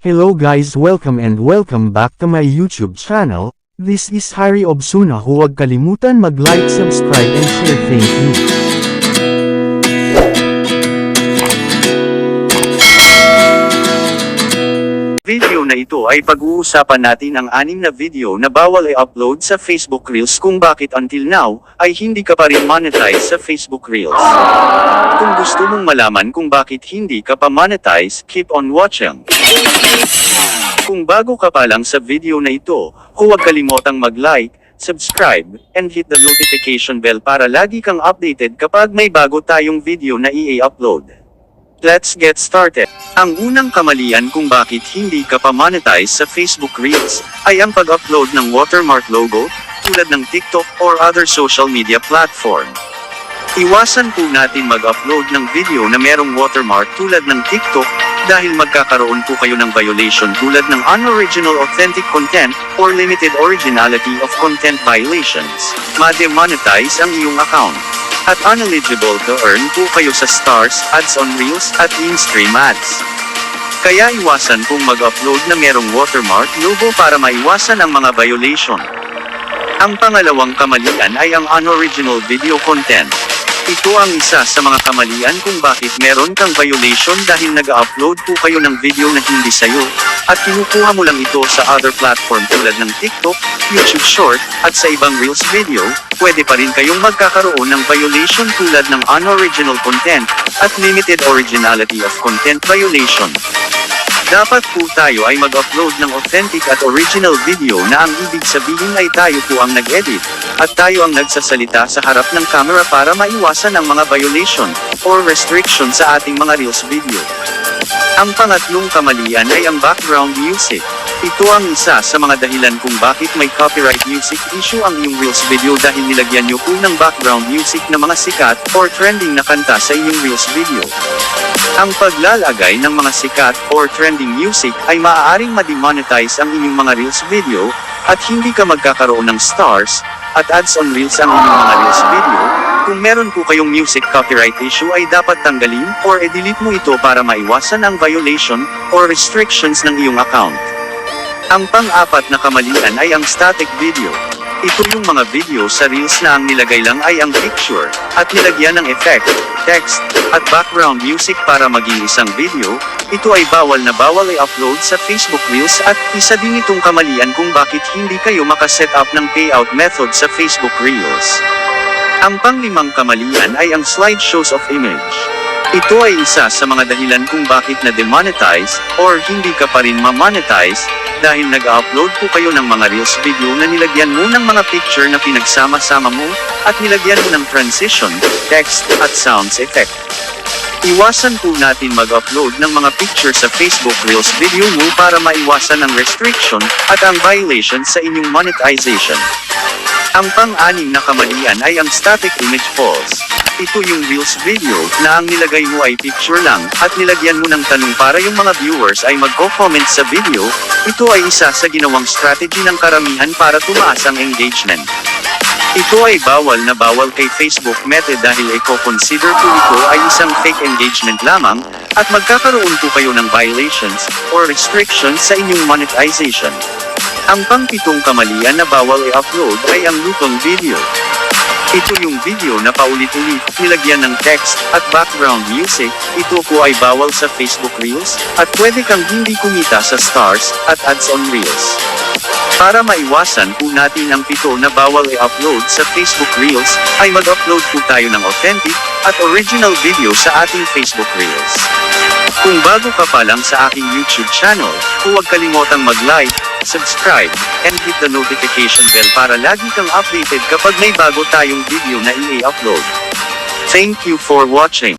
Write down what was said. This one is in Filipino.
Hello guys welcome and welcome back to my YouTube channel, this is Harry Obsuna. Huwag kalimutan mag-like, subscribe and share. Thank you. Na ito ay pag-uusapan natin ang anim na video na bawal i-upload sa Facebook Reels kung bakit until now, ay hindi ka pa rin monetize sa Facebook Reels. Kung gusto mong malaman kung bakit hindi ka pa monetize, keep on watching. Kung bago ka pa lang sa video na ito, huwag kalimotang mag-like, subscribe, and hit the notification bell para lagi kang updated kapag may bago tayong video na i-upload. Let's get started. Ang unang kamalian kung bakit hindi ka pa monetize sa Facebook Reels, ay ang pag-upload ng watermark logo, tulad ng TikTok or other social media platform. Iwasan po natin mag-upload ng video na merong watermark tulad ng TikTok, dahil magkakaroon po kayo ng violation tulad ng unoriginal authentic content, or limited originality of content violations. Ma-demonetize ang iyong account at uneligible to earn po kayo sa stars, ads on reels, at in-stream ads. Kaya iwasan pong mag-upload na merong watermark logo para maiwasan ang mga violation. Ang pangalawang kamalian ay ang unoriginal video content. Ito ang isa sa mga kamalian kung bakit meron kang violation dahil nag-upload po kayo ng video na hindi sayo, at kinukuha mo lang ito sa other platform tulad ng TikTok, YouTube Short, at sa ibang Reels video, pwede pa rin kayong magkakaroon ng violation tulad ng unoriginal content, at limited originality of content violation. Dapat po tayo ay mag-upload ng authentic at original video na ang ibig sabihin ay tayo po ang nag-edit, at tayo ang nagsasalita sa harap ng camera para maiwasan ang mga violation, or restriction sa ating mga Reels video. Ang pangatlong kamalian ay ang background music. Ito ang isa sa mga dahilan kung bakit may copyright music issue ang iyong Reels video dahil nilagyan nyo po ng background music na mga sikat or trending na kanta sa inyong Reels video. Ang paglalagay ng mga sikat or trending music ay maaaring ma-demonetize ang inyong mga Reels video, at hindi ka magkakaroon ng stars, at ads on Reels ang inyong mga Reels video. Kung meron po kayong music copyright issue ay dapat tanggalin or i-delete mo ito para maiwasan ang violation or restrictions ng iyong account. Ang pang-apat na kamalian ay ang static video. Ito yung mga video sa Reels na ang nilagay lang ay ang picture, at nilagyan ng effect, text, at background music para maging isang video, ito ay bawal na bawal i-upload sa Facebook Reels at isa din itong kamalian kung bakit hindi kayo makaset up ng payout method sa Facebook Reels. Ang panglimang kamalian ay ang slideshows of image. Ito ay isa sa mga dahilan kung bakit na demonetize, or hindi ka pa rin ma-monetize, dahil nag-upload po kayo ng mga Reels video na nilagyan mo ng mga picture na pinagsama-sama mo, at nilagyan mo ng transition, text, at sounds effect. Iwasan po natin mag-upload ng mga picture sa Facebook Reels video mo para maiwasan ang restriction, at ang violation sa inyong monetization. Ang pang-anim na kamalian ay ang static image pause. Ito yung Reels video, na ang nilagay mo ay picture lang, at nilagyan mo ng tanong para yung mga viewers ay magko-comment sa video, ito ay isa sa ginawang strategy ng karamihan para tumaas ang engagement. Ito ay bawal na bawal kay Facebook Meta dahil i-consider po ito ay isang fake engagement lamang, at magkakaroon po kayo ng violations, or restrictions sa inyong monetization. Ang pangpitong kamalian na bawal i-upload ay ang lutong video. Ito yung video na paulit-ulit, nilagyan ng text, at background music, ito po ay bawal sa Facebook Reels, at pwede kang hindi kumita sa stars, at ads on Reels. Para maiwasan po natin ang pito na bawal i-upload sa Facebook Reels, ay mag-upload po tayo ng authentic, at original video sa ating Facebook Reels. Kung bago ka pa lang sa aking YouTube channel, huwag kalimotang mag-like, subscribe, and hit the notification bell para lagi kang updated kapag may bago tayong video na i-upload. Thank you for watching.